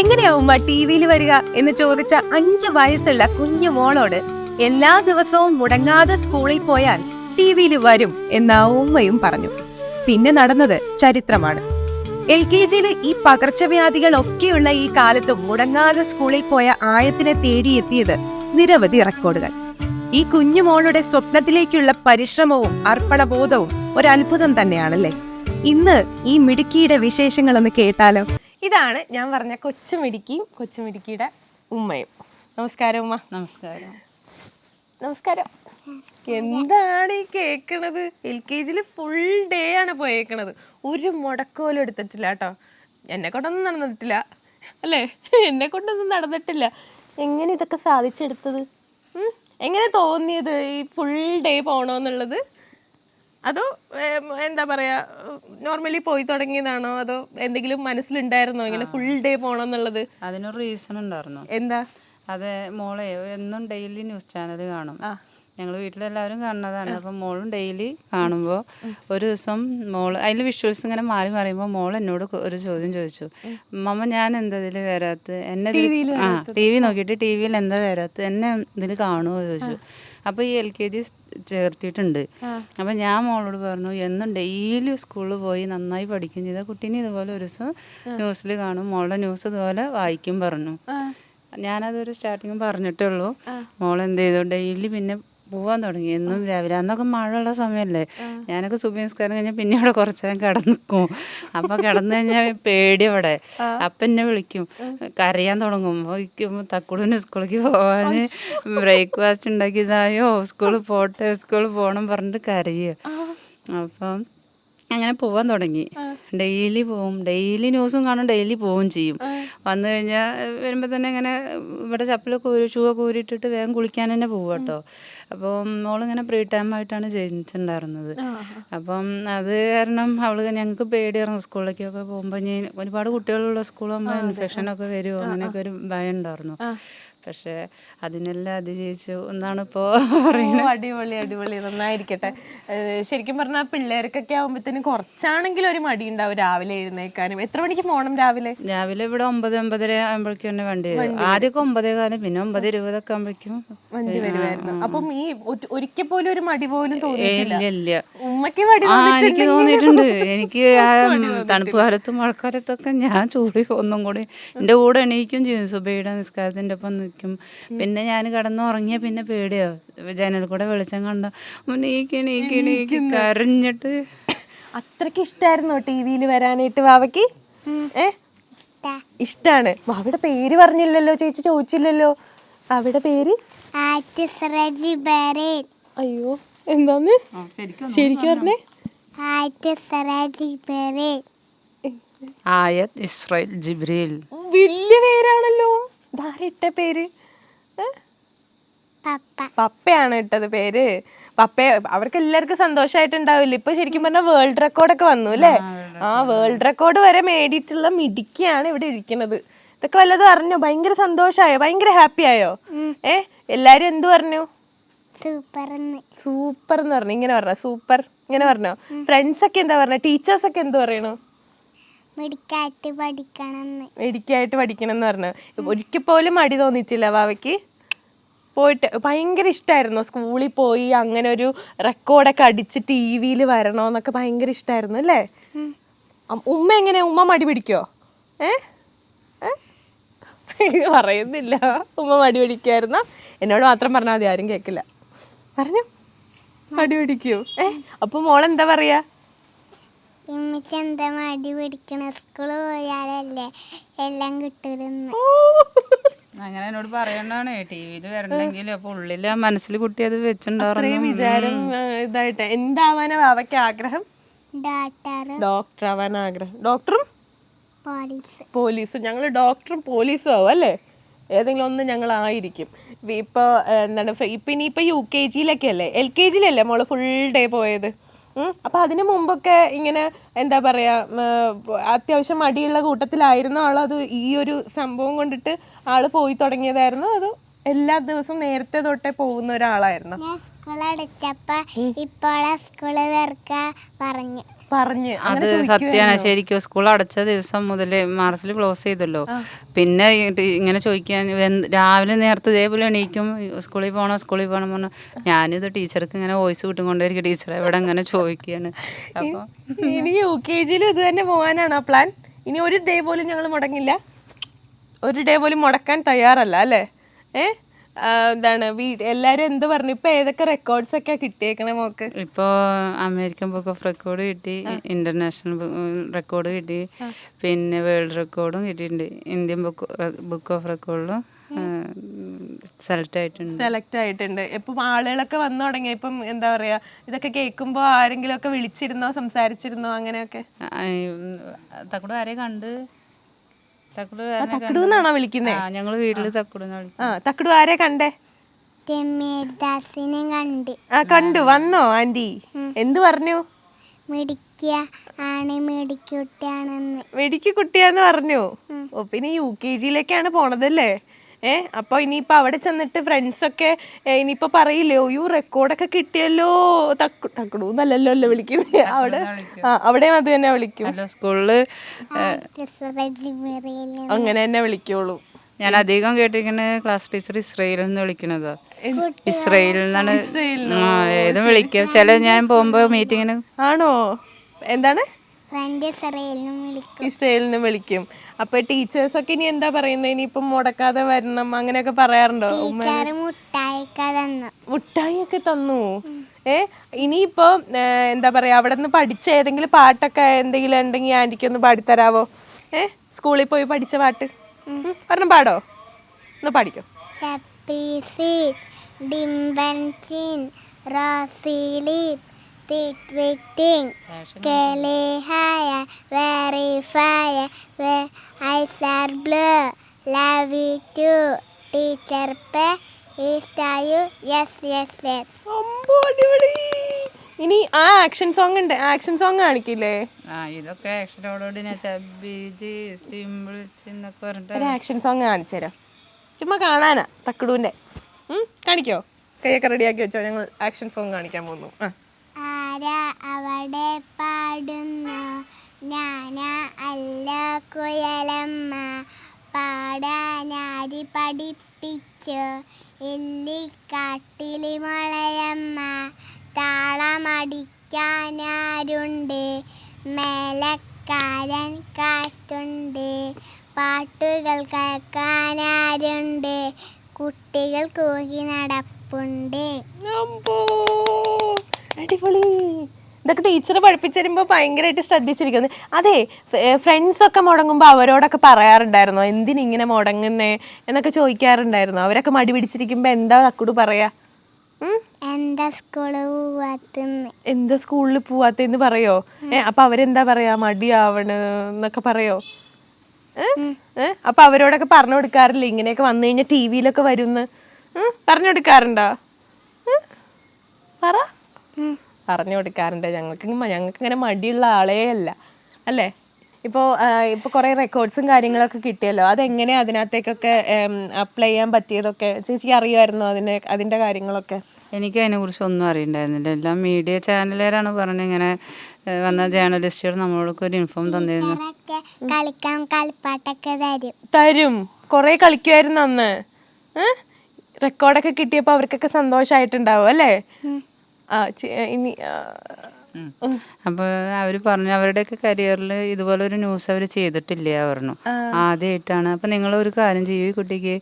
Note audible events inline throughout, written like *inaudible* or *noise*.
എങ്ങനെയാ ഉമ്മ ടി വിയിൽ വരിക എന്ന് ചോദിച്ച അഞ്ചു വയസ്സുള്ള കുഞ്ഞു മോളോട് എല്ലാ ദിവസവും മുടങ്ങാതെ സ്കൂളിൽ പോയാൽ ടി വിയിൽ വരും എന്ന ഉമ്മയും പറഞ്ഞു. പിന്നെ നടന്നത് ചരിത്രമാണ്. എൽ കെ ജിയിൽ ഈ പകർച്ചവ്യാധികൾ ഒക്കെയുള്ള ഈ കാലത്ത് മുടങ്ങാതെ സ്കൂളിൽ പോയ ആയത്തിനെ തേടിയെത്തിയത് നിരവധി റെക്കോർഡുകൾ. ഈ കുഞ്ഞു മോളുടെ സ്വപ്നത്തിലേക്കുള്ള പരിശ്രമവും അർപ്പണബോധവും ഒരു അത്ഭുതം തന്നെയാണല്ലേ? ഇന്ന് ഈ മിടുക്കിയുടെ വിശേഷങ്ങളൊന്ന് കേട്ടാലോ? ഇതാണ് ഞാൻ പറഞ്ഞ കൊച്ചുമിടുക്കിയും കൊച്ചുമിടുക്കിയുടെ ഉമ്മയും. നമസ്കാരം ഉമ്മ. നമസ്കാരം. നമസ്കാരം. എന്താണ് ഈ കേക്കണത്? എൽ കെ ജിയിൽ ഫുൾ ഡേ ആണ് പോയേക്കണത്. ഒരു മുടക്കോലും എടുത്തിട്ടില്ല കേട്ടോ. എന്നെ കൊണ്ടൊന്നും നടന്നിട്ടില്ല. അല്ലേ? എന്നെ കൊണ്ടൊന്നും നടന്നിട്ടില്ല. എങ്ങനെ ഇതൊക്കെ സാധിച്ചെടുത്തത്? എങ്ങനെ തോന്നിയത് ഈ ഫുൾ ഡേ പോണോന്നുള്ളത്? അതോ എന്താ പറയാ നോർമലി പോയി തുടങ്ങിയതാണോ? അതോ എന്തെങ്കിലും മനസ്സിലുണ്ടായിരുന്നോ? ഇങ്ങനെ ഫുൾ ഡേ പോണമെന്നുള്ളത് അതിനൊരു റീസൺ ഉണ്ടായിരുന്നു. എന്താ? അതെ മോളെ എന്നും ഡെയിലി ന്യൂസ് ചാനൽ കാണും. ഞങ്ങൾ വീട്ടിലെല്ലാവരും കാണുന്നതാണ്. അപ്പം മോളും ഡെയിലി കാണുമ്പോൾ ഒരു ദിവസം മോൾ അതിൽ വിഷ്വൽസ് ഇങ്ങനെ മാറി മറിയുമ്പോൾ മോൾ എന്നോട് ഒരു ചോദ്യം ചോദിച്ചു. മമ്മ ഞാൻ എന്താ ഇതിൽ വരാത്ത? എന്നെ ആ ടി വി നോക്കിയിട്ട് ടി വിയിൽ എന്താ വരാത്ത? എന്നെ ഇതിൽ കാണുമോ ചോദിച്ചു. അപ്പോൾ ഈ എൽ കെ ജി ചേർത്തിയിട്ടുണ്ട്. അപ്പം ഞാൻ മോളോട് പറഞ്ഞു എന്നും ഡെയിലി സ്കൂളിൽ പോയി നന്നായി പഠിക്കും ചെയ്ത കുട്ടീനെ ഇതുപോലെ ഒരു ദിവസം ന്യൂസിൽ കാണും. മോളുടെ ന്യൂസ് ഇതുപോലെ വായിക്കും പറഞ്ഞു. ഞാനതൊരു സ്റ്റാർട്ടിങ് പറഞ്ഞിട്ടേ ഉള്ളൂ. മോൾ എന്ത് ചെയ്തു? ഡെയിലി പിന്നെ പോവാൻ തുടങ്ങി. എന്നും രാവിലെ അന്നൊക്കെ മഴയുള്ള സമയമല്ലേ ഞാനൊക്കെ സുബിൻസ്കാരം കഴിഞ്ഞാൽ പിന്നെ അവിടെ കുറച്ച് നേരം കിടന്നിക്കും. അപ്പൊ കിടന്നു കഴിഞ്ഞാൽ പേടി അവിടെ. അപ്പന്നെ വിളിക്കും. കരയാൻ തുടങ്ങും. തക്കുടിന് സ്കൂളിലേക്ക് പോവാന് ബ്രേക്ക്ഫാസ്റ്റ് ഉണ്ടാക്കിയതായോ സ്കൂളിൽ പോട്ടെ സ്കൂളിൽ പോകണം പറഞ്ഞിട്ട് കരയുക. അപ്പം അങ്ങനെ പോവാൻ തുടങ്ങി. ഡെയിലി പോവും. ഡെയിലി ന്യൂസും കാണും ഡെയിലി പോവും ചെയ്യും. വന്നു കഴിഞ്ഞാൽ വരുമ്പോൾ തന്നെ ഇങ്ങനെ ഇവിടെ ചപ്പലൊക്കെ ഒരു ഷൂ ഒക്കെ ഊരിയിട്ടിട്ട് വേഗം കുളിക്കാൻ തന്നെ പോവുക കേട്ടോ. അപ്പം മോളിങ്ങനെ പ്രീ ടൈം ആയിട്ടാണ് ജനിച്ചിട്ടുണ്ടായിരുന്നത്. അപ്പം അത് കാരണം അവൾ ഞങ്ങൾക്ക് പേടിയായിരുന്നു സ്കൂളിലേക്കൊക്കെ പോകുമ്പോൾ ഞാൻ ഒരുപാട് കുട്ടികളുള്ള സ്കൂളാകുമ്പോൾ ഇൻഫെക്ഷനൊക്കെ വരുമോ അങ്ങനെയൊക്കെ ഒരു ഭയം ഉണ്ടായിരുന്നു. പക്ഷേ അതിനെല്ലാം അതിജീവിച്ചു എന്നാണ് ഇപ്പോൾ പറയുന്നത്. അടിപൊളി അടിപൊളി. നന്നായിരിക്കട്ടെ. ശരിക്കും പറഞ്ഞാൽ പിള്ളേർക്കൊക്കെ ആവുമ്പത്തേനും കുറച്ചാണെങ്കിലും ഒരു മടി ഉണ്ടാവും രാവിലെ എഴുന്നേക്കാനും. എത്ര മണിക്ക് പോകണം രാവിലെ? രാവിലെ ഇവിടെ ഒമ്പത് ഒമ്പതര ആകുമ്പോഴേക്കും തന്നെ വണ്ടി വരും. ആദ്യമൊക്കെ ഒമ്പതേ കാലം പിന്നെ ഒമ്പത് ഇരുപതൊക്കെ ആകുമ്പോഴേക്കും വണ്ടി വരുമായിരുന്നു അപ്പം ഈ ഒരിക്കൽ പോലും ഒരു മടി പോലും തോന്നിയില്ല ഉമ്മക്ക് മടി എനിക്ക് തോന്നിയിട്ടുണ്ട്. *laughs* എനിക്ക് തണുപ്പ് കാലത്തും മഴക്കാലത്തൊക്കെ ഞാൻ ചൂടി ഒന്നും കൂടി എന്റെ കൂടെ എണീക്കും ചെയ്യും. സുബൈയുടെ നിസ്കാരത്തിന്റെ ഒപ്പം നിൽക്കും പിന്നെ ഞാൻ കിടന്നുറങ്ങിയ പിന്നെ പേടിയോ. ജനൽ കൂടെ വെളിച്ചം കണ്ട. നീക്കി നീക്കി നീക്കി കരഞ്ഞിട്ട്. അത്രയ്ക്ക് ഇഷ്ടായിരുന്നു ടി വിയിൽ വരാനായിട്ട് വാവയ്ക്ക്? ഏ? ഇഷ്ടാണ്. വാവയുടെ പേര് പറഞ്ഞില്ലല്ലോ ചേച്ചി ചോദിച്ചില്ലല്ലോ. വാവയുടെ പേര്? അയ്യോ എന്താന്ന്? ശരിക്കും പറഞ്ഞേ. ആയത് ഇസ്രായേൽ ജിബ്രീൽ. വലിയ പേരാണല്ലോ. ധാരിട്ട പേര്? പപ്പയാണ് ഇട്ടത് പേര്. പപ്പ അവർക്ക് എല്ലാവർക്കും സന്തോഷമായിട്ടുണ്ടാവില്ല ഇപ്പൊ ശരിക്കും പറഞ്ഞാൽ വേൾഡ് റെക്കോർഡൊക്കെ വന്നു അല്ലേ? ആ വേൾഡ് റെക്കോർഡ് വരെ മേടിയിട്ടുള്ള മിടിക്കാണ് ഇവിടെ ഇരിക്കുന്നത്. ഇതൊക്കെ വല്ലതും അറിഞ്ഞോ? ഭയങ്കര സന്തോഷമായോ ഭയങ്കര ഹാപ്പി ആയോ? ഏ? എല്ലാരും എന്തു പറഞ്ഞു? സൂപ്പർ എന്ന് പറഞ്ഞു. ഇങ്ങനെ പറഞ്ഞ? സൂപ്പർ ഇങ്ങനെ പറഞ്ഞോ? ഫ്രണ്ട്സ് ഒക്കെ എന്താ പറഞ്ഞ? ടീച്ചേഴ്സ് ഒക്കെ എന്ത് പറയണു? മെഡിക്കായിട്ട് പഠിക്കണം എന്ന് പറഞ്ഞു. ഒരിക്കൽ പോലും മടി തോന്നിയിട്ടില്ല വാവയ്ക്ക്. പോയിട്ട് ഭയങ്കര ഇഷ്ടമായിരുന്നു സ്കൂളിൽ പോയി അങ്ങനെ ഒരു റെക്കോർഡൊക്കെ അടിച്ച് ടി വിയിൽ വരണമെന്നൊക്കെ ഭയങ്കര ഇഷ്ടമായിരുന്നു അല്ലേ? ഉമ്മ എങ്ങനെ ഉമ്മ മടി പിടിക്കോ? ഏ? ഏ? പറയുന്നില്ല. ഉമ്മ മടി പിടിക്കായിരുന്നു എന്നോട് മാത്രം പറഞ്ഞാൽ മതി ആരും കേൾക്കില്ല പറഞ്ഞു. മടി പിടിക്കൂ. ഏ? അപ്പൊ മോളെന്താ പറയാ? ഇമ്മച്ചി എന്താ മടി പിടിക്കണ? സ്കൂൾ പോയാലല്ലേ എല്ലാം കിട്ടരുന്ന് അങ്ങനെ എന്നോട് പറയണ്ടാണ്. ടി വിയിൽ വരണമെങ്കിൽ അപ്പൊ ഉള്ളിൽ മനസ്സിൽ കുട്ടി അത് വെച്ചിട്ടുണ്ടാവും വിചാരം ഇതായിട്ട്. എന്താവാനാ അവയ്ക്ക് ആഗ്രഹം? ഡോക്ടർ ഡോക്ടർ ആവാൻ ആഗ്രഹം. ഡോക്ടറും? പോലീസ്. പോലീസും. ഞങ്ങൾ ഡോക്ടറും പോലീസും ആവും അല്ലേ? ഏതെങ്കിലും ഒന്ന് ഞങ്ങൾ ആയിരിക്കും ഇപ്പോൾ എന്താണ് ഇപ്പൊ ഇനിയിപ്പോൾ യു കെ ജിയിലൊക്കെ അല്ലേ? എൽ കെ ജിയിലല്ലേ മോൾ ഫുൾ ഡേ പോയത്. അപ്പൊ അതിന് മുമ്പൊക്കെ ഇങ്ങനെ എന്താ പറയുക അത്യാവശ്യം മടിയുള്ള കൂട്ടത്തിലായിരുന്നു ആൾ അത് ഈ ഒരു സംഭവം കൊണ്ടിട്ട് ആൾ പോയി തുടങ്ങിയതായിരുന്നു. അത് എല്ലാ ദിവസവും നേരത്തെ തൊട്ടേ പോകുന്ന ഒരാളായിരുന്നു. സ്കൂൾ അടച്ചപ്പ ഇപ്പോളെ സ്കൂൾ തീർക്ക പറഞ്ഞു. പറഞ്ഞ് അത് സത്യമാണ് ശരിക്കും സ്കൂൾ അടച്ച ദിവസം മുതൽ മാർച്ചിൽ ക്ലോസ് ചെയ്തല്ലോ. പിന്നെ ഇങ്ങനെ ചോദിക്കാൻ രാവിലെ നേരത്തെ ഇതേപോലെ എണീക്കും. സ്കൂളിൽ പോകണോ സ്കൂളിൽ പോകണം പറഞ്ഞു. ഞാനിത് ടീച്ചർക്ക് ഇങ്ങനെ വോയിസ് വിട്ടുകൊണ്ടിരിക്കും ടീച്ചറെ എവിടെ ഇങ്ങനെ ചോദിക്കുകയാണ്. അപ്പോൾ ഇനി യു കെ ജിയിൽ ഇത് തന്നെ പോകാനാണോ പ്ലാൻ? ഇനി ഒരു ഡേ പോലും ഞങ്ങൾ മുടങ്ങില്ല. ഒരു ഡേ പോലും മുടക്കാൻ തയ്യാറല്ല അല്ലേ? ഏ? ആ, എന്താണ് എല്ലാരും എന്ത് പറഞ്ഞു? ഇപ്പൊ ഏതൊക്കെ റെക്കോർഡ്സ് ഒക്കെ കിട്ടിയേക്കണേ മോക്ക്? ഇപ്പോ അമേരിക്കൻ ബുക്ക് ഓഫ് റെക്കോർഡ് കിട്ടി ഇന്റർനാഷണൽ റെക്കോർഡ് കിട്ടി പിന്നെ വേൾഡ് റെക്കോർഡും കിട്ടിയിട്ടുണ്ട്. ഇന്ത്യൻ ബുക്ക് ബുക്ക് ഓഫ് റെക്കോർഡിലും സെലക്ട് ആയിട്ടുണ്ട്. സെലക്ട് ആയിട്ടുണ്ട്. ഇപ്പം ആളുകളൊക്കെ വന്നു തുടങ്ങി ഇപ്പം എന്താ പറയാ ഇതൊക്കെ കേൾക്കുമ്പോ ആരെങ്കിലും ഒക്കെ വിളിച്ചിരുന്നോ സംസാരിച്ചിരുന്നോ അങ്ങനെയൊക്കെ? തക്കുടു ആരെ കണ്ട് തക്കുടു എന്നാണോ വിളിക്കുന്നേ? ഞങ്ങൾ വീട്ടിൽ തക്കടു ആ തക്കടു ആരെ കണ്ടേ? രമ്യദാസിനെ കണ്ട്. ആ കണ്ടു. വന്നോ ആന്റി? എന്ത് പറഞ്ഞു? മിടിക്കുക ആണ് മിടിക്കുട്ടിയാണെന്ന് വെടിക്ക് പറഞ്ഞു. ഓ പിന്നെ യു കെ ജിയിലേക്കാണ് പോണതല്ലേ? ഏ അപ്പൊ ഇനിയിപ്പൊ അവിടെ ചെന്നിട്ട് ഫ്രണ്ട്സൊക്കെ ഏ, ഇനിയിപ്പൊ പറയില്ലേ ഓ യു റെക്കോർഡൊക്കെ കിട്ടിയല്ലോ തക്കു തക്കടൂന്നല്ലല്ലോ അല്ലേ വിളിക്കുന്നത് അവിടെ ആ അവിടെയും അത് തന്നെ വിളിക്കും. സ്കൂളിൽ അങ്ങനെ തന്നെ വിളിക്കുള്ളൂ. ഞാൻ അധികം കേട്ടിരിക്കുന്നത് ക്ലാസ് ടീച്ചർ ഇസ്രയേലിൽ നിന്ന് വിളിക്കണതാ. ഇസ്രയേലിൽ നിന്നാണ് ആ, ഏതും വിളിക്കുക ചില ഞാൻ പോകുമ്പോ മീറ്റിങ്ങിന് ആണോ? എന്താണ്? ഇസ്രയേലിൽ നിന്ന് വിളിക്കും. അപ്പൊ ടീച്ചേഴ്സ് ഒക്കെ ഇനി എന്താ പറയുന്നത് ഇനിയിപ്പം മുടക്കാതെ വരണം അങ്ങനെയൊക്കെ പറയാറുണ്ടോ? ടീച്ചർ മുട്ടായിക്ക തന്നു. മുട്ടായി ഒക്കെ തന്നു ഏ ഇനിയിപ്പോ എന്താ പറയാ അവിടെ നിന്ന് പഠിച്ച ഏതെങ്കിലും പാട്ടൊക്കെ എന്തെങ്കിലും ഉണ്ടെങ്കിൽ ആന്റിക്ക് ഒന്ന് പാടിത്തരാവോ ഏ സ്കൂളിൽ പോയി പഠിച്ച പാട്ട്? ഉം, ഒരെണ്ണം പാടോ? ഒന്ന് പാടിക്കോ. ചപ്പി seat dimple chin rosy lip teeth within curly hair very fair eyes are blue love you too teacher teacher pe. Yes Yes, yes, yes. അടിപൊളി. ഇനി ആ ആക്ഷൻ സോങ് ഉണ്ട്. ആക്ഷൻ സോങ് കാണിക്കില്ലേ? ആ ഇതൊക്കെ അക്ഷരോടുകൂടി ഞാൻ ചബിജി സിമ്പിൾ എന്നൊക്കെ പറഞ്ഞിട്ട് ഒരു ആക്ഷൻ സോങ് കാണിച്ചുതരാം. ചുമ്മാ കാണാനാ തക്കടൂന്റെ. കാണിക്കോ? കൈയൊക്കെ റെഡിയാക്കി വെച്ചോ? ഞങ്ങൾ ആക്ഷൻ സോങ് കാണിക്കാൻ പോകുന്നു. ആ. അവിടെ പാടുന്നു? ഞാനാ അല്ല കുയലമ്മ. പാടാനാരി പഠിപ്പിച്ചു ഇല്ലിക്കാട്ടിലി മുളയമ്മ. താളമടിക്കാനാരുണ്ട്? മേലക്കാരൻ കാറ്റുണ്ട്. പാട്ടുകൾ കേൾക്കാനാരുണ്ട്? കുട്ടികൾ കൂകി നടപ്പുണ്ട്. അടിപൊളി. ഇതൊക്കെ ടീച്ചർ പഠിപ്പിച്ചു തരുമ്പോൾ ഭയങ്കരമായിട്ട് ശ്രദ്ധിച്ചിരിക്കുന്നത് അതെ ഫ്രണ്ട്സൊക്കെ മുടങ്ങുമ്പോൾ മുടങ്ങുമ്പോ അവരോടൊക്കെ പറയാറുണ്ടായിരുന്നോ? എന്തിനിങ്ങനെ മുടങ്ങുന്നേ? എന്നൊക്കെ ചോദിക്കാറുണ്ടായിരുന്നു? അവരൊക്കെ മടി പിടിച്ചിരിക്കുമ്പോൾ എന്താ തക്കുടു പറയാ? എന്താ സ്കൂളിൽ പോവാത്തെന്ന്. എന്താ സ്കൂളിൽ പോവാത്തെന്ന് പറയോ? ഏ അപ്പൊ അവരെന്താ പറയാ? മടിയാവണ് എന്നൊക്കെ പറയോ? ഏ? ഏ? അപ്പൊ അവരോടൊക്കെ പറഞ്ഞു കൊടുക്കാറില്ലേ? ഇങ്ങനെയൊക്കെ വന്നു കഴിഞ്ഞാൽ ടി വിയിലൊക്കെ വരുന്ന്. പറഞ്ഞു കൊടുക്കാറുണ്ടോ? പറ. പറഞ്ഞു കൊടുക്കാറുണ്ട്. ഞങ്ങൾക്ക് ഞങ്ങൾക്ക് ഇങ്ങനെ മടിയുള്ള ആളേ അല്ല. അല്ലേ? ഇപ്പോൾ ഇപ്പോൾ കുറേ റെക്കോർഡ്സും കാര്യങ്ങളൊക്കെ കിട്ടിയല്ലോ. അതെങ്ങനെയാണ് അതിനകത്തേക്കൊക്കെ അപ്ലൈ ചെയ്യാൻ പറ്റിയതൊക്കെ? ചേച്ചിക്ക് അറിയുമായിരുന്നോ അതിനെ അതിന്റെ കാര്യങ്ങളൊക്കെ? എനിക്ക് അതിനെക്കുറിച്ച് ഒന്നും അറിയണ്ടായിരുന്നില്ല എല്ലാം മീഡിയ ചാനലുകാരാണ് പറഞ്ഞ് ഇങ്ങനെ വന്ന ജേർണലിസ്റ്റുകൾ നമ്മളൊക്കെ ഒരു ഇൻഫോം തന്നിരുന്നു. കളിക്കാൻ കളിപ്പാട്ടൊക്കെ തരും. തരും. കുറേ കളിക്കുമായിരുന്നു അന്ന്. റെക്കോർഡൊക്കെ കിട്ടിയപ്പോൾ അവർക്കൊക്കെ സന്തോഷമായിട്ടുണ്ടാവും അല്ലേ? ഇനി. അപ്പോൾ അവർ പറഞ്ഞു അവരുടെയൊക്കെ കരിയറിൽ ഇതുപോലെ ഒരു ന്യൂസ് അവർ ചെയ്തിട്ടില്ല പറഞ്ഞു. ആദ്യമായിട്ടാണ് അപ്പം നിങ്ങൾ ഒരു കാര്യം ചെയ്യൂ ഈ കുട്ടിക്ക്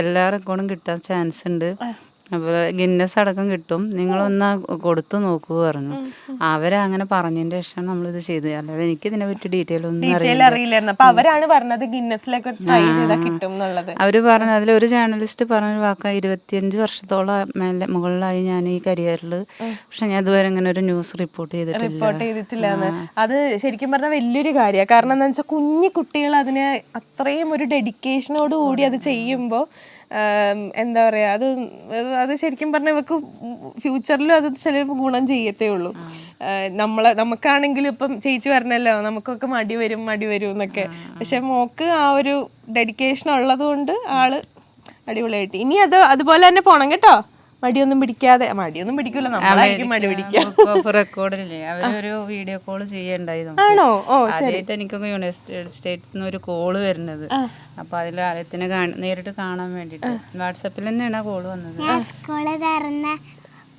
എല്ലാ റെക്കോർഡും കിട്ടാൻ ചാൻസ് ഉണ്ട്. അപ്പോൾ ഗിന്നസ് അടക്കം കിട്ടും. നിങ്ങളൊന്ന് കൊടുത്തു നോക്കൂ പറഞ്ഞു. അവരെ അങ്ങനെ ശേഷം നമ്മൾ ഇത് ചെയ്തത്. അല്ലാതെ എനിക്ക് ഇതിനെ പറ്റി ഡീറ്റെയിൽ ഒന്നും അറിയില്ലായിരുന്നു. അപ്പൊ അവരാണ് പറഞ്ഞത് ഗിന്നസിലൊക്കെ ട്രൈ ചെയ്താൽ കിട്ടും എന്നുള്ളത്. അവർ പറഞ്ഞു അതിൽ ഒരു ജേർണലിസ്റ്റ് പറഞ്ഞൊരു വാക്ക ഇരുപത്തിയഞ്ച് വർഷത്തോളം മേലെ മുകളിലായി ഞാൻ ഈ കരിയറിൽ. പക്ഷെ ഞാൻ ഇതുവരെ ഇങ്ങനെ ഒരു ന്യൂസ് റിപ്പോർട്ട് ചെയ്തിട്ടില്ല. റിപ്പോർട്ട് ചെയ്തിട്ടില്ല അത് ശരിക്കും പറഞ്ഞ വലിയൊരു കാര്യമാണ് കാരണം എന്താ വെച്ചാൽ കുഞ്ഞു കുട്ടികൾ അതിനെ അത്രയും ഒരു ഡെഡിക്കേഷനോട് കൂടി അത് ചെയ്യുമ്പോൾ എന്താ പറയാ അത് അത് ശരിക്കും പറഞ്ഞാൽ ഇവർക്ക് ഫ്യൂച്ചറിലും അത് ചിലപ്പോൾ ഗുണം ചെയ്യത്തേ ഉള്ളൂ. നമ്മളെ നമുക്കാണെങ്കിലും ഇപ്പം ചേച്ചി പറഞ്ഞല്ലോ നമുക്കൊക്കെ മടി വരും മടി വരും എന്നൊക്കെ. പക്ഷെ മോക്ക് ആ ഒരു ഡെഡിക്കേഷൻ ഉള്ളത് കൊണ്ട് ആൾ അടിപൊളിയായിട്ട്. ഇനി അത് അതുപോലെ തന്നെ പോണം കേട്ടോ. മടിയൊന്നും പിടിക്കാതെ മടിയൊന്നും പിടിക്കില്ല നമ്മളായിരിക്കും മടി പിടിക്കുക റെക്കോർഡില്ലേ അവരൊരു വീഡിയോ കോൾ ചെയ്യണ്ടായിരുന്നു. ആണോ? ഓ ആദ്യമായിട്ട് എനിക്കൊക്കെ യുണൈറ്റഡ് സ്റ്റേറ്റ്സ് നിന്ന് ഒരു കോൾ വരുന്നത്. അപ്പൊ അതിൽ ആലയത്തിനെ നേരിട്ട് കാണാൻ വേണ്ടിട്ട്. വാട്സപ്പിൽ തന്നെയാണ് കോൾ വന്നത്? സ്കൂൾ തുറന്ന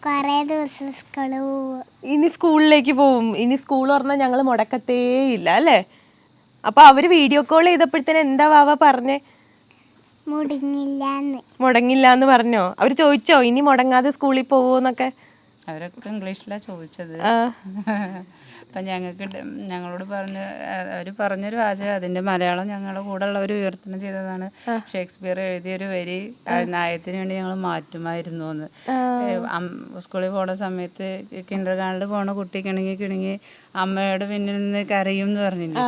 കൊറേ ദിവസം സ്കൂൾ പോവും. ഇനി സ്കൂളിലേക്ക് പോവും. ഇനി സ്കൂൾ തുറന്നാൽ ഞങ്ങൾ മുടക്കത്തേ ഇല്ല അല്ലേ? അപ്പൊ അവർ വീഡിയോ കോൾ ചെയ്തപ്പോഴത്തേന് എന്താ വാവ പറഞ്ഞേ? മുടങ്ങില്ല എന്ന് പറഞ്ഞോ? അവർ ചോദിച്ചോ? ഇനി മുടങ്ങാതെ സ്കൂളിൽ പോവോന്നൊക്കെ അവരൊക്കെ ഇംഗ്ലീഷിലാ ചോദിച്ചത്. അപ്പം ഞങ്ങൾക്ക് ഞങ്ങളോട് പറഞ്ഞ അവർ പറഞ്ഞൊരു വാചകം. അതിന്റെ മലയാളം ഞങ്ങളുടെ കൂടെ ഉള്ളവർ വിവർത്തനം ചെയ്തതാണ്. ഷേക്സ്പിയർ എഴുതിയൊരു വരി ആ നായത്തിന് വേണ്ടി ഞങ്ങൾ മാറ്റുമായിരുന്നു എന്ന്. സ്കൂളിൽ പോണ സമയത്ത് കിൻഡർ ഗാനിൽ പോണ കുട്ടി കിണങ്ങി കിണങ്ങി അമ്മയുടെ പിന്നിൽ നിന്ന് കരയും എന്ന് പറഞ്ഞില്ലേ?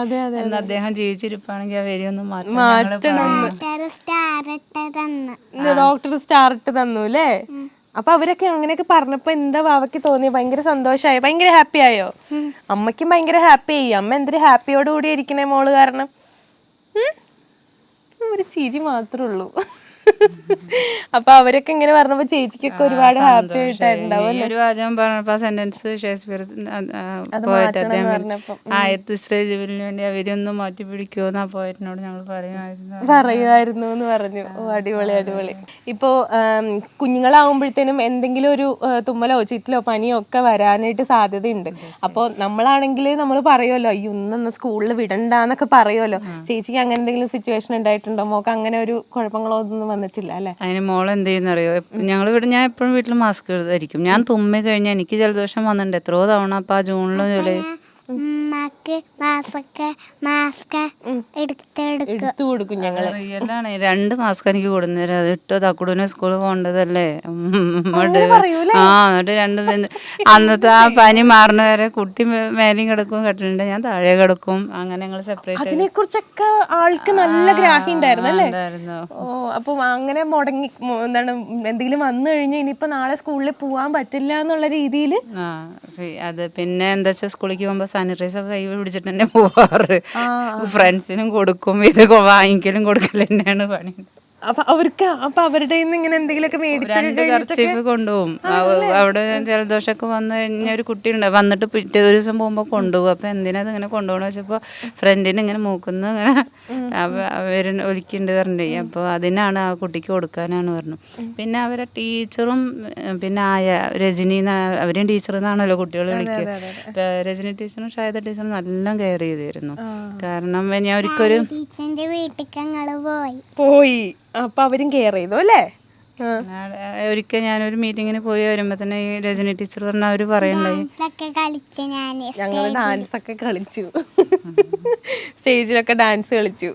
എന്ന് അദ്ദേഹം ജീവിച്ചിരിപ്പാണെങ്കിൽ ആ വരി ഒന്ന് മാറ്റണം. ഡോക്ടർ സ്റ്റാർട്ട് തന്നു. ഡോക്ടർ സ്റ്റാർ ഇട്ട് തന്നു അല്ലേ? അപ്പൊ അവരൊക്കെ അങ്ങനെയൊക്കെ പറഞ്ഞപ്പോ എന്താ വാവയ്ക്ക് തോന്നി ഭയങ്കര സന്തോഷമായി ഭയങ്കര ഹാപ്പി ആയോ? അമ്മയ്ക്കും ഭയങ്കര ഹാപ്പി ആയി. അമ്മ എന്തൊരു ഹാപ്പിയോട് കൂടി ഇരിക്കണേ മോൾ കാരണം? ഒരു ചിരി മാത്രമേ ഉള്ളൂ. *laughs* അപ്പൊ അവരൊക്കെ ഇങ്ങനെ പറഞ്ഞപ്പോ ചേച്ചിക്കൊക്കെ ഒരുപാട് ഹാപ്പി ആയിട്ടുണ്ടാവും ഒരു വാചകം പറഞ്ഞപ്പോ സെന്റൻസ് ഷേക്സ്പിയർ പോയിട്ട് അദ്ദേഹം ആയത്ത് സ്റ്റേജിന് വേണ്ടി അവരൊന്നും മാറ്റി പിടിക്കുമോ ആ പോയറ്റിനോട് ഞങ്ങൾ പറയുമായിരുന്നു. പറയുമായിരുന്നു എന്ന് പറഞ്ഞു. ഓ അടിപൊളി അടിപൊളി. ഇപ്പോ കുഞ്ഞുങ്ങളാവുമ്പോഴത്തേനും എന്തെങ്കിലും ഒരു തുമ്മലോ ചിറ്റിലോ പനിയോ ഒക്കെ വരാനായിട്ട് സാധ്യതയുണ്ട്. അപ്പോൾ നമ്മളാണെങ്കിൽ നമ്മൾ പറയുമല്ലോ അയ്യോ ഇന്നൊന്ന് സ്കൂളിൽ വിടണ്ടെന്നൊക്കെ പറയുമല്ലോ ചേച്ചിക്ക് അങ്ങനെ എന്തെങ്കിലും സിറ്റുവേഷൻ ഉണ്ടായിട്ടുണ്ടോ? മോക്ക് അങ്ങനെ ഒരു കുഴപ്പങ്ങളോ ഒന്നും വന്നിട്ടില്ല അല്ലെ അതിന് മോൾ എന്ത് ചെയ്യുന്നറിയോ? ഞങ്ങൾ ഇവിടെ ഞാൻ എപ്പോഴും വീട്ടിൽ മാസ്ക് ധരിക്കും ഞാൻ തുമ്മി കഴിഞ്ഞാൽ എനിക്ക് ജലദോഷം വന്നിട്ടുണ്ട്. എത്രയോ തവണ അപ്പൊ ആ ജൂണിലും ജൂലൈ ഉമ്മക്ക് മാസ്ക് മാസ്ക് എടുത്തെടുക്കും എടുത്തു കൊടുക്കും ഞങ്ങൾ റിയലാണ്. രണ്ട് മാസ്ക് എനിക്ക് കൊടുന്നേരം അത് ഇട്ടോ തക്കുടൂനെ സ്കൂളിൽ പോകേണ്ടതല്ലേ? ആ എന്നിട്ട് രണ്ട് അന്നത്തെ ആ പനി മാറുന്ന വരെ കുട്ടി മേലെയും കിടക്കും കെട്ടിട്ടുണ്ട് ഞാൻ താഴെ കിടക്കും. അങ്ങനെ ഞങ്ങൾ സെപ്പറേറ്റ് അതിനെ കുറിച്ചൊക്കെ ആൾക്ക് നല്ല ഗ്രാഹി ഉണ്ടായിരുന്നു അല്ലേ? ഉണ്ടായിരുന്നു. ഓ അപ്പൊ അങ്ങനെ മുടങ്ങി എന്താണ് എന്തെങ്കിലും വന്നു കഴിഞ്ഞാൽ ഇനിയിപ്പോ നാളെ സ്കൂളിൽ പോവാൻ പറ്റില്ല എന്നുള്ള രീതിയിൽ ആ അത് പിന്നെ എന്താ വെച്ചാൽ സ്കൂളിലേക്ക് പോകുമ്പോൾ സാനിറ്റൈസർ കൈ പിടിച്ചിട്ട് തന്നെ പോവാറ് ഫ്രണ്ട്സിനും കൊടുക്കും ഇത് വാങ്ങിക്കലും കൊടുക്കലും തന്നെയാണ് പണി. അപ്പൊ അവർക്ക് അപ്പൊ അവരുടെ ഇങ്ങനെ എന്തെങ്കിലുമൊക്കെ രണ്ട് കർച്ചീഫ് കൊണ്ടുപോകും. അവ- അവിടെ ജലദോഷമൊക്കെ വന്നു കഴിഞ്ഞ ഒരു കുട്ടി ഉണ്ട് വന്നിട്ട് പിറ്റേ ഒരു ദിവസം പോകുമ്പോൾ കൊണ്ടുപോകും. അപ്പൊ എന്തിനാ ഇത് ഇങ്ങനെ കൊണ്ടുപോകണം വെച്ചപ്പോ ഫ്രണ്ടിന് ഇങ്ങനെ മൂക്കുന്നു. ഇങ്ങനെ അവർ ഒലിക്കുന്നുണ്ട് പറഞ്ഞേ അപ്പൊ അതിനാണ് ആ കുട്ടിക്ക് കൊടുക്കാനാണ് പറഞ്ഞു. പിന്നെ അവരെ ടീച്ചറും ഉം, പിന്നെ ആയ രജനി അവരെയും ടീച്ചർ എന്നാണല്ലോ കുട്ടികൾ വിളിക്കുക രജനി ടീച്ചറും ഷായത ടീച്ചറും നല്ല കെയർ ചെയ്തിരുന്നു. കാരണം ഞാൻ ഒരിക്കലും ടീച്ചറിന്റെ വീട്ടിൽ ഞങ്ങൾ പോയി. പോയി. അപ്പൊ അവരും കെയർ ചെയ്തു അല്ലേ. ഒരിക്കൽ ഞാനൊരു മീറ്റിങ്ങിന് പോയി വരുമ്പോ തന്നെ ഈ രജനി ടീച്ചർ പറഞ്ഞ അവർ പറയണ്ടായി. ഞങ്ങൾ ഡാൻസ് ഒക്കെ കളിച്ചു. സ്റ്റേജിലൊക്കെ ഡാൻസ് കളിച്ചു.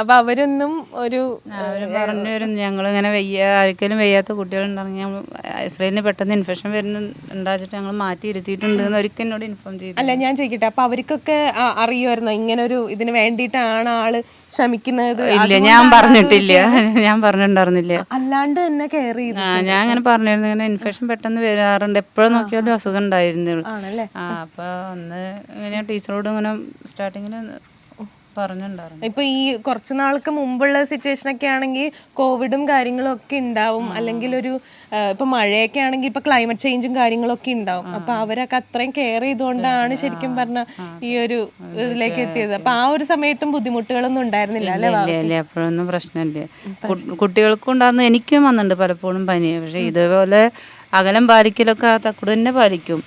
അപ്പൊ അവരൊന്നും ഒരു അവർ പറഞ്ഞു ഞങ്ങൾ ഇങ്ങനെ വയ്യ ആർക്കെങ്കിലും വയ്യാത്ത കുട്ടികളുണ്ടെങ്കിൽ ഞങ്ങൾ ഇസ്രയേലിന് പെട്ടെന്ന് ഇൻഫെക്ഷൻ വരുന്ന ഉണ്ടാച്ചിട്ട് ഞങ്ങൾ മാറ്റി ഇരുത്തിയിട്ടുണ്ട് എന്ന് ഒരിക്കൽ എന്നോട് ഇൻഫോം ചെയ്തു. അല്ല ഞാൻ ചോദിക്കട്ടെ അപ്പൊ അവർക്കൊക്കെ അറിയുമായിരുന്നോ? ഇങ്ങനെ ഒരു ഇതിന് വേണ്ടിയിട്ടാണ് ആൾ ശ്രമിക്കുന്നത് ഇല്ല ഞാൻ പറഞ്ഞിട്ടില്ല. ഞാൻ പറഞ്ഞിട്ടുണ്ടായിരുന്നില്ല. അല്ലാണ്ട് തന്നെ കെയർ ചെയ്തു ഞാൻ അങ്ങനെ പറഞ്ഞിരുന്നു. ഇങ്ങനെ ഇൻഫെക്ഷൻ പെട്ടെന്ന് വരാറുണ്ട്. എപ്പോഴും നോക്കിയാലും അസുഖം ഉണ്ടായിരുന്നുള്ളൂ. ആ അപ്പൊ ഒന്ന് ഇങ്ങനെ ടീച്ചറോട് ഇങ്ങനെ സ്റ്റാർട്ടിങ്ങിൽ പറഞ്ഞിട്ടുണ്ടായിരുന്നു. ഇപ്പൊ ഈ കുറച്ച് നാൾക്ക് മുമ്പുള്ള സിറ്റുവേഷൻ ഒക്കെ ആണെങ്കിൽ കോവിഡും കാര്യങ്ങളും ഒക്കെ ഉണ്ടാവും. അല്ലെങ്കിൽ ഒരു ഇപ്പൊ മഴയൊക്കെ ആണെങ്കിൽ ഇപ്പൊ ക്ലൈമറ്റ് ചേഞ്ചും കാര്യങ്ങളും ഒക്കെ ഉണ്ടാവും. അപ്പൊ അവരൊക്കെ അത്രയും കെയർ ചെയ്തുകൊണ്ടാണ് ശരിക്കും പറഞ്ഞ ഈ ഒരു ഇതിലേക്ക് എത്തിയത്. അപ്പൊ ആ ഒരു സമയത്തും ബുദ്ധിമുട്ടുകളൊന്നും ഉണ്ടായിരുന്നില്ല അല്ലേ അപ്പോഴൊന്നും പ്രശ്നമില്ല. കുട്ടികൾക്കും ഉണ്ടാകുന്നു എനിക്കും വന്നിട്ടുണ്ട് പലപ്പോഴും പനി. പക്ഷെ ഇതേപോലെ അകലം പാലിക്കലൊക്കെ ആ തക്കുട് തന്നെ പാലിക്കും.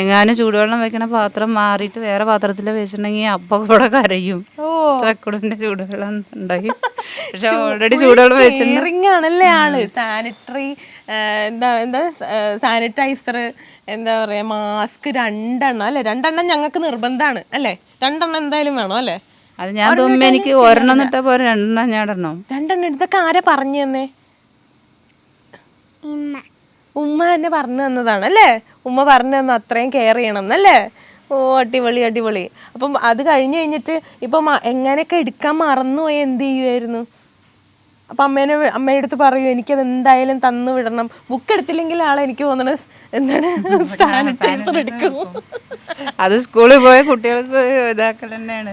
എങ്ങാനും ചൂടുവെള്ളം വെക്കണ പാത്രം മാറിയിട്ട് വേറെ പാത്രത്തിൽ വെച്ചിട്ടുണ്ടെങ്കിൽ അപ്പൊ കൂടെ കരയും. തക്കുടിന്റെ ചൂടുവെള്ളം ഉണ്ടായി. പക്ഷെ ഓൾറെഡി ചൂടുവെള്ളം വെച്ചിട്ടുണ്ടെങ്കിൽ ആൾ. സാനിറ്ററി എന്താ എന്താ സാനിറ്റൈസർ എന്താ പറയാ മാസ്ക് രണ്ടെണ്ണം അല്ലെ? രണ്ടെണ്ണം ഞങ്ങൾക്ക് നിർബന്ധമാണ് അല്ലേ? രണ്ടെണ്ണം എന്തായാലും വേണം അല്ലേ? അത് ഞാൻ തുമ്പ എനിക്ക് ഒരെണ്ണം നിട്ടാ പോലെ രണ്ടെണ്ണം ഞാൻ ഇടണം. രണ്ടെണ്ണം ഇതൊക്കെ ആരാ പറഞ്ഞു തന്നെ? ഇമ്മ. ഉമ്മ എന്നെ പറഞ്ഞു തന്നതാണ് അല്ലേ? ഉമ്മ പറഞ്ഞു തന്ന അത്രയും കെയർ ചെയ്യണം എന്നല്ലേ ഓ അടിപൊളി അടിപൊളി. അപ്പം അത് കഴിഞ്ഞ് കഴിഞ്ഞിട്ട് ഇപ്പം എങ്ങനെയൊക്കെ എടുക്കാൻ മറന്നുപോയി എന്ത് ചെയ്യുമായിരുന്നു അപ്പം അമ്മേനെ അമ്മയുടെ അടുത്ത് പറയൂ എനിക്കത് എന്തായാലും തന്നു വിടണം. ബുക്ക് എടുത്തില്ലെങ്കിൽ ആളെ എനിക്ക് തോന്നണ എന്താണ്? *laughs* സാനിറ്റൈസർ എടുക്കും. അത് സ്കൂളിൽ പോയ കുട്ടികൾക്ക് ഇതാക്കൽ തന്നെയാണ്.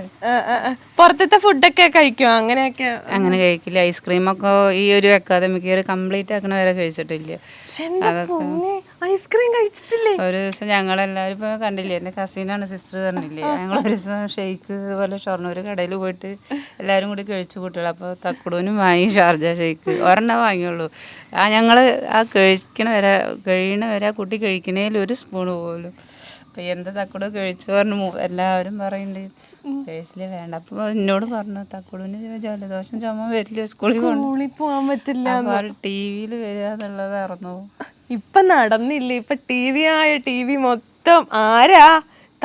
പുറത്തത്തെ ഫുഡൊക്കെ കഴിക്കും? അങ്ങനെയൊക്കെ അങ്ങനെ കഴിക്കില്ല. ഐസ്ക്രീമൊക്കെ ഈ ഒരു അക്കാദമിക് ഇയർ കംപ്ലീറ്റ് ആക്കണ വരെ കഴിച്ചിട്ടില്ല. അതൊക്കെ ഐസ്ക്രീം കഴിച്ചിട്ടില്ലേ? ഒരു ദിവസം ഞങ്ങളെല്ലാവരും ഇപ്പൊ കണ്ടില്ലേ? എന്റെ കസീനാണ് സിസ്റ്റർ പറഞ്ഞില്ലേ? ഞങ്ങൾ ഒരു ദിവസം ഷെയ്ക്ക് പോലെ ഷൊർണൂർ കടയിൽ പോയിട്ട് എല്ലാവരും കൂടി കഴിച്ചു കുട്ടികൾ അപ്പോൾ തക്കുടൂനും വാങ്ങി ഷാർജ ഷെയ്ക്ക് ഒരെണ്ണം വാങ്ങിയുള്ളൂ. ആ ഞങ്ങൾ ആ കഴിക്കണ വരെ കഴിയണ വരെ കുട്ടി കഴിക്കണേൽ ഒരു സ്പൂൺ പോലും. അപ്പം എന്താ തക്കുടു കഴിച്ചു പറഞ്ഞു. എല്ലാവരും പറയുന്നുണ്ട് കഴിച്ചില്ല? വേണ്ട. അപ്പോൾ എന്നോട് പറഞ്ഞു തക്കുടുവിന് ജലദോഷം ചുമ വരില്ല സ്കൂളിൽ പോകാൻ പറ്റില്ല ടി വിയിൽ വരിക എന്നുള്ളത് അറിഞ്ഞു. ഇപ്പൊ നടന്നില്ല? ഇപ്പൊ ടി വി ആയ ടി വി മൊത്തം ആരാ?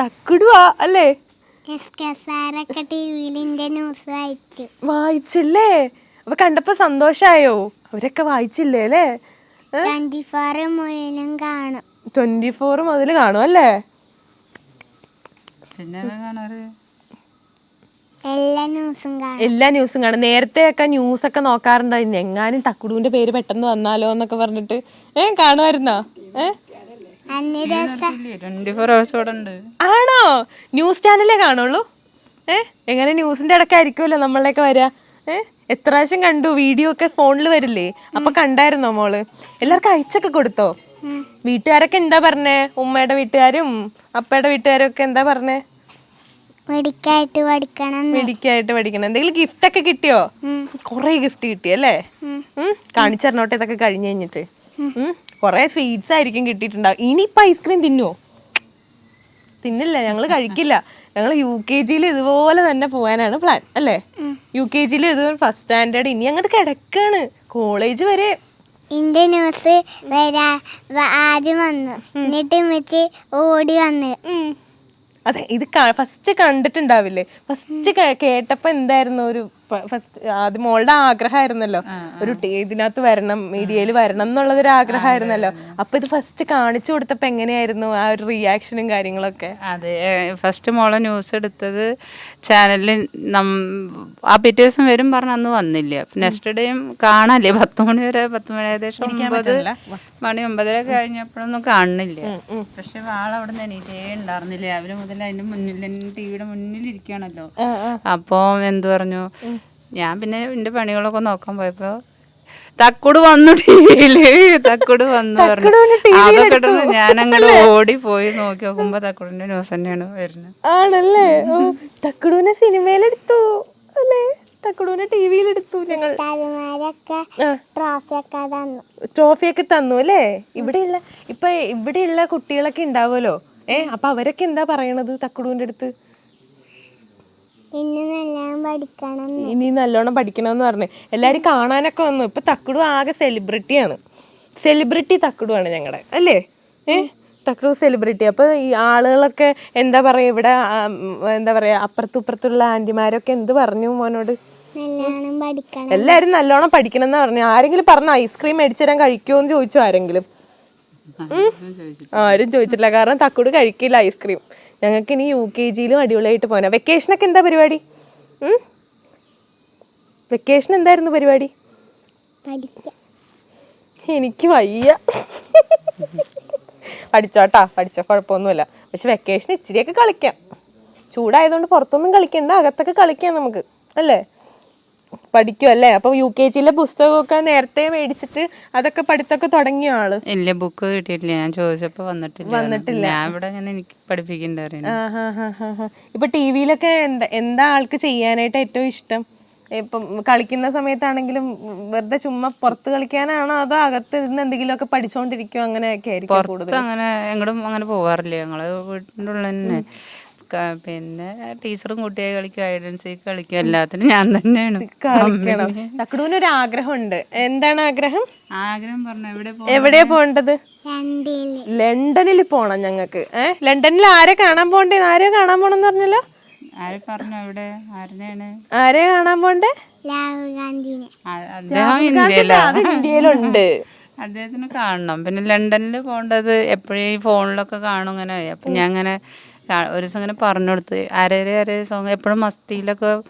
തക്കുടുവാ അല്ലേ? സാറൊക്കെ ന്യൂസ് വായിച്ചു. വായിച്ചില്ലേ? അപ്പൊ കണ്ടപ്പോ സന്തോഷായോ? അവരൊക്കെ വായിച്ചില്ലേ അല്ലേ? ഫോർ മുഴുവനും കാണും. ട്വന്റി ഫോർ മുതൽ കാണും അല്ലേ? പിന്നെ എല്ലാ ന്യൂസും കാണും. എല്ലാ ന്യൂസും കാണും. നേരത്തെ ഒക്കെ ന്യൂസ് ഒക്കെ നോക്കാറുണ്ടായിരുന്നു. എങ്ങാനും തക്കുടുവിന്റെ പേര് പെട്ടെന്ന് വന്നാലോ എന്നൊക്കെ പറഞ്ഞിട്ട്. ഏ കാണുമായിരുന്നോ? ട്വന്റി ആണോ? ന്യൂസ് ചാനലേ കാണുള്ളൂ. ഏ? എങ്ങനെ ന്യൂസിന്റെ ഇടയ്ക്കായിരിക്കുമല്ലോ നമ്മളിലേക്ക് വരിക ഏ? എത്ര പ്രാവശ്യം കണ്ടു? വീഡിയോ ഒക്കെ ഫോണിൽ വരില്ലേ? അപ്പൊ കണ്ടായിരുന്നോ മോൾ? എല്ലാവർക്കും അയച്ചൊക്കെ കൊടുത്തോ? വീട്ടുകാരൊക്കെ എന്താ പറഞ്ഞേ? ഉമ്മയുടെ വീട്ടുകാരും അപ്പയുടെ വീട്ടുകാരും ഒക്കെ എന്താ പറഞ്ഞേ? മെഡിക്കായിട്ട് പഠിക്കണം എന്ന്. മെഡിക്കായിട്ട് പഠിക്കണം. എന്തെങ്കിലും ഗിഫ്റ്റ് ഒക്കെ കിട്ടിയോ? കൊറേ ഗിഫ്റ്റ് കിട്ടി അല്ലേ? കാണിച്ചറിഞ്ഞോട്ടെ ഇതൊക്കെ കഴിഞ്ഞു കഴിഞ്ഞിട്ട്. കൊറേ സ്വീറ്റ്സ് ആയിരിക്കും കിട്ടിയിട്ടുണ്ടാവും. ഇനിയിപ്പൊ ഐസ്ക്രീം തിന്നുവോ? തിന്നില്ല ഞങ്ങൾ കഴിക്കില്ല. ഞങ്ങൾ യു കെ ജിയിൽ ഇതുപോലെ തന്നെ പോകാനാണ് പ്ലാൻ അല്ലേ? യു കെ ജിയിൽ ഇതുപോലെ ഫസ്റ്റ് സ്റ്റാൻഡേർഡ് ഇനി അങ്ങോട്ട് കിടക്കാണ്. കോളേജ് വരെ. എന്റെ ന്യൂസ് വരാ ആദ്യം വന്നു. എന്നിട്ട് ഉമ്മച്ചി ഓടി വന്നു. അതെ ഇത് ഫസ്റ്റ് കണ്ടിട്ടുണ്ടാവില്ലേ? ഫസ്റ്റ് കേട്ടപ്പോ എന്തായിരുന്നു ഒരു ഫസ്റ്റ് ആദ്യം മോളുടെ ആഗ്രഹമായിരുന്നല്ലോ ഒരു ഇതിനകത്ത് വരണം മീഡിയയിൽ വരണം എന്നുള്ളതൊരു ആഗ്രഹമായിരുന്നല്ലോ അപ്പൊ ഇത് ഫസ്റ്റ് കാണിച്ചു കൊടുത്തപ്പോ എങ്ങനെയായിരുന്നു ആ ഒരു റിയാക്ഷനും കാര്യങ്ങളൊക്കെ? അതെ ഫസ്റ്റ് മോളെ ന്യൂസ് എടുത്തത് ചാനലിൽ നം ആ പിറ്റേ ദിവസം വരും പറഞ്ഞ അന്ന് വന്നില്ല. നെക്സ്റ്റ് ഡേയും കാണാല്ലേ പത്ത് മണി വരെ പത്ത് മണി ഏകദേശം ഒമ്പത് മണി ഒമ്പതര കഴിഞ്ഞപ്പോഴൊന്നും കാണുന്നില്ല. പക്ഷെ ആളവിടെ നിന്ന് എണീറ്റേ ഉണ്ടായിരുന്നില്ല. അവർ മുതൽ അതിന്റെ മുന്നിൽ ടി വിയുടെ മുന്നിൽ ഇരിക്കുകയാണല്ലോ. അപ്പോൾ എന്തു പറഞ്ഞു? ഞാൻ പിന്നെ എന്റെ പണികളൊക്കെ നോക്കാൻ പോയപ്പോ തക്കുട് വന്നു ടിവിയിൽ തക്കുട് വന്നു പറഞ്ഞു. അതൊക്കെ ഞാൻ അങ്ങോട്ട് ഓടി പോയി നോക്കി നോക്കുമ്പോ തക്കുടിന്റെ ന്യൂസ് തന്നെയാണ് വരുന്നത്. ആണല്ലേ? ഓ തക്കുടൂനെ സിനിമയിലെടുത്തു അല്ലേ? ഞങ്ങൾ. ട്രോഫിയൊക്കെ തന്നു. അല്ലേ? ഇവിടെയുള്ള ഇപ്പൊ ഇവിടെയുള്ള കുട്ടികളൊക്കെ ഉണ്ടാവുമല്ലോ. ഏഹ് അപ്പൊ അവരൊക്കെ എന്താ പറയണത് തക്കുടുവിന്റെ അടുത്ത്? ഇന്ന് നല്ലോണം പഠിക്കണം എന്ന്. ഇനി പറഞ്ഞു. എല്ലാരും കാണാനൊക്കെ വന്നു. ഇപ്പൊ തക്കുടു ആകെ സെലിബ്രിറ്റിയാണ് സെലിബ്രിറ്റി തക്കുടുവാണ് ഞങ്ങളുടെ അല്ലേ? ഏഹ് തക്കുടു സെലിബ്രിറ്റി അപ്പൊ ഈ ആളുകളൊക്കെ എന്താ പറയാ ഇവിടെ എന്താ പറയാ അപ്പുറത്തും ഇപ്പുറത്തുള്ള ആന്റിമാരൊക്കെ എന്ത് പറഞ്ഞു മോനോട്? എല്ലാരും നല്ലോണം പഠിക്കണം എന്ന് പറഞ്ഞു. ആരെങ്കിലും പറഞ്ഞു ഐസ്ക്രീം മേടിച്ചു തരാൻ കഴിക്കുമോ എന്ന് ചോദിച്ചു ആരെങ്കിലും? ആരും ചോദിച്ചിട്ടില്ല. കാരണം തക്കുടു കഴിക്കില്ല ഐസ്ക്രീം ഞങ്ങൾക്ക് ഇനി യു കെ ജിയിലും അടിപൊളിയായിട്ട് പോകാനാ. വെക്കേഷനൊക്കെ എന്താ പരിപാടി? വെക്കേഷൻ എന്തായിരുന്നു പരിപാടി? എനിക്ക് വയ്യ. പഠിച്ചോട്ടാ പഠിച്ചോ കുഴപ്പമൊന്നുമില്ല. പക്ഷെ വെക്കേഷൻ ഇച്ചിരിയൊക്കെ കളിക്കാം. ചൂടായതുകൊണ്ട് പുറത്തൊന്നും കളിക്കണ്ട അകത്തൊക്കെ കളിക്കാം നമുക്ക് അല്ലേ? പഠിക്കും അല്ലേ അപ്പൊ യു കെ ജിയിലെ പുസ്തകമൊക്കെ നേരത്തെ മേടിച്ചിട്ട് അതൊക്കെ പഠിത്തൊക്കെ തുടങ്ങിയ ആൾ? ഇല്ല ബുക്ക് കിട്ടിയിട്ടില്ല. ഞാൻ ചോദിച്ചപ്പോ വന്നിട്ടില്ല. ഞാൻ ഇവിടെ എനിക്ക് പഠിപ്പിക്കണ്ടായിരുന്നു. ഇപ്പൊ ടി വിയിലൊക്കെ എന്താ എന്താ ആൾക്ക് ചെയ്യാനായിട്ട് ഏറ്റവും ഇഷ്ടം? ഇപ്പം കളിക്കുന്ന സമയത്താണെങ്കിലും വെറുതെ ചുമ്മാ പുറത്ത് കളിക്കാനാണോ അതോ അകത്ത് ഇരുന്ന് എന്തെങ്കിലുമൊക്കെ പഠിച്ചുകൊണ്ടിരിക്കും അങ്ങനെയൊക്കെ ആയിരിക്കും കൂടുതൽ അങ്ങനെ എങ്ങോട്ടും അങ്ങനെ പോവാറില്ല. ഞങ്ങൾ വീട്ടിന്റെ ഉള്ളിൽ തന്നെ. പിന്നെ ടീച്ചറും കുട്ടിയെ കളിക്കും ഐഡൻസി കളിക്കും എല്ലാത്തിനും ഞാൻ തന്നെയാണ്. കളിക്കണം. തക്കടൂന് ഒരു ആഗ്രഹമുണ്ട്. എന്താണ് ആഗ്രഹം? ആഗ്രഹം പറഞ്ഞു എവിടെ എവിടെയാ പോണ്ടത്? ലണ്ടനിൽ പോണം ഞങ്ങൾക്ക്. ഏഹ് ലണ്ടനിൽ ആരെ കാണാൻ പോണ്ടേ? ആരെ കാണാൻ പോണെന്ന് പറഞ്ഞല്ലോ? ആരെ പറഞ്ഞു ആരെ കാണാൻ പോണ്ടേ? രാഹുൽ ഗാന്ധിനെ. അദ്ദേഹം ഇന്ത്യയിലാ. അത് ഇന്ത്യയിലുണ്ട്. *laughs* അദ്ദേഹത്തിന് കാണണം. പിന്നെ ലണ്ടനിൽ പോകേണ്ടത് എപ്പോഴും ഈ ഫോണിലൊക്കെ കാണും ഇങ്ങനെ. അപ്പൊ ഞാൻ അങ്ങനെ ഒരു ദിവസം ഇങ്ങനെ പറഞ്ഞു കൊടുത്ത് അരേ സോങ് എപ്പോഴും മസ്തിയിലൊക്കെ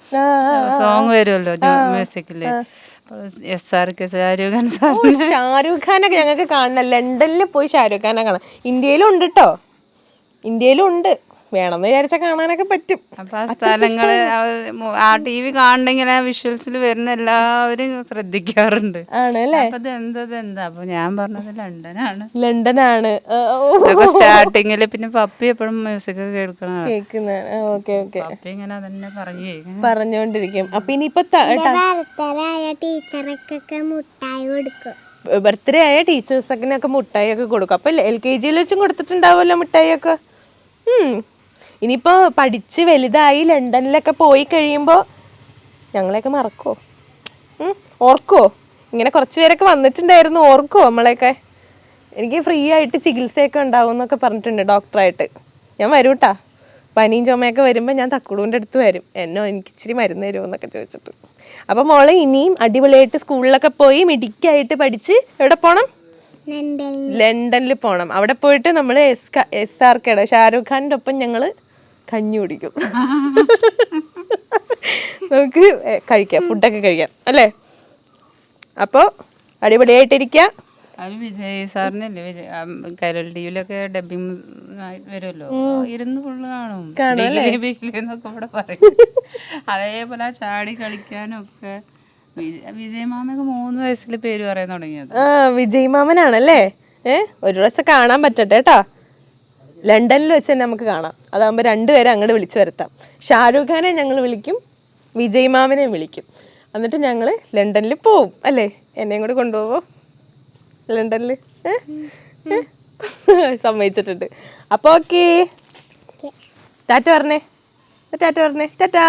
സോങ് വരുമല്ലോ മ്യൂസിക്കിൽ ഷാരൂഖ് ഖാനൊക്കെ ഞങ്ങൾക്ക് കാണണം ലണ്ടനിൽ പോയി ഷാരൂഖ് ഖാനെ കാണാം. ഇന്ത്യയിലും ഉണ്ട് കേട്ടോ ഇന്ത്യയിലും ഉണ്ട് വേണമെന്ന് വിചാരിച്ചാൽ കാണാനൊക്കെ പറ്റും. അപ്പൊ ആ സ്ഥലങ്ങൾ ആ ടി വി കാണണെങ്കിൽ ആ വിഷ്വൽസിൽ വരുന്ന എല്ലാവരും ശ്രദ്ധിക്കാറുണ്ട്. ആണല്ലേ അപ്പൊ എന്താ എന്താ? അപ്പൊ ഞാൻ പറഞ്ഞത് ലണ്ടനാണ്. ലണ്ടനാണ്. ഇതൊക്കെ സ്റ്റാർട്ടിങ്ങിൽ പിന്നെ പപ്പി എപ്പോഴും മ്യൂസിക് കേൾക്കണം കേൾക്കുന്ന ഓക്കെ ഓക്കെ. പപ്പി ഇങ്ങനെ അതന്നെ പറഞ്ഞു കേൾക്കണം പറഞ്ഞോണ്ടിരിക്കും. അപ്പൊ ഇനിയിപ്പൊ ടീച്ചറൊക്കെ മുട്ടായി കൊടുക്കും. ബർത്ത്ഡേ ആയ ടീച്ചേഴ്സൊക്കെ മുട്ടായി ഒക്കെ കൊടുക്കും. അപ്പൊ എൽ കെ ജിയിൽ വെച്ചും കൊടുത്തിട്ടുണ്ടാവുമല്ലോ മിഠായി ഒക്കെ ഉം. ഇനിയിപ്പോ പഠിച്ച് വലുതായി ലണ്ടനിലൊക്കെ പോയി കഴിയുമ്പോൾ ഞങ്ങളെയൊക്കെ മറക്കോ ഓർക്കുമോ ഓർക്കോ ഇങ്ങനെ കുറച്ച് പേരൊക്കെ വന്നിട്ടുണ്ടായിരുന്നു ഓർക്കുമോ നമ്മളെയൊക്കെ? എനിക്ക് ഫ്രീ ആയിട്ട് ചികിത്സയൊക്കെ ഉണ്ടാവും എന്നൊക്കെ പറഞ്ഞിട്ടുണ്ട് ഡോക്ടറായിട്ട്. ഞാൻ വരൂട്ടാ. പനിയും ചുമയൊക്കെ വരുമ്പോൾ ഞാൻ തക്കുളൂന്റെ അടുത്ത് വരും. എന്നോ എനിക്ക് ഇച്ചിരി മരുന്ന് തരുമോ എന്നൊക്കെ ചോദിച്ചിട്ട്. അപ്പോൾ മോളെ ഇനിയും അടിപൊളിയായിട്ട് സ്കൂളിലൊക്കെ പോയി മിടിക്കായിട്ട് പഠിച്ച് എവിടെ പോകണം ലണ്ടനിൽ ലണ്ടനിൽ പോകണം അവിടെ പോയിട്ട് നമ്മൾ എസ് എസ് ആർ കെയുടെ ഷാരൂഖ് ഖാന്റെ ഒപ്പം ഞങ്ങൾ കഞ്ഞി കുടിക്കും. നമുക്ക് കഴിക്കാം ഫുഡൊക്കെ കഴിക്കാം അല്ലേ? അപ്പോൾ അടിപൊളിയായിട്ടിരിക്കുക അത് വിജയ് സാറിനല്ലേ വിജയ് ആ, കൈരൾ ടിവിയിലൊക്കെ ഡബിങ് വരുമല്ലോ. ഇരുന്ന് ഫുള്ള് കാണും. എന്നൊക്കെ ഇവിടെ പറയും. അതേപോലെ ചാടി കളിക്കാനൊക്കെ വിജയ് മാമയൊക്കെ മൂന്ന് വയസ്സിൽ പേര് പറയാൻ തുടങ്ങിയത്. വിജയ് മാമനാണല്ലേ? ഏഹ് ഒരു ദിവസം കാണാൻ പറ്റട്ടെ കേട്ടോ ലണ്ടനിൽ വെച്ച് തന്നെ നമുക്ക് കാണാം. അതാകുമ്പോൾ രണ്ടുപേരെ അങ്ങോട്ട് വിളിച്ചു വരുത്താം. ഷാരൂഖ് ഖാനെ ഞങ്ങൾ വിളിക്കും വിജയ് മാമനെയും വിളിക്കും. എന്നിട്ട് ഞങ്ങൾ ലണ്ടനിൽ പോവും അല്ലേ? എന്നെയും കൂടെ കൊണ്ടുപോവോ? ലണ്ടനിൽ സമ്മതിച്ചിട്ടുണ്ട്. അപ്പോൾ ഓക്കേ. ടാറ്റ പറഞ്ഞേ. ടാറ്റ പറഞ്ഞേ. ടാറ്റാ.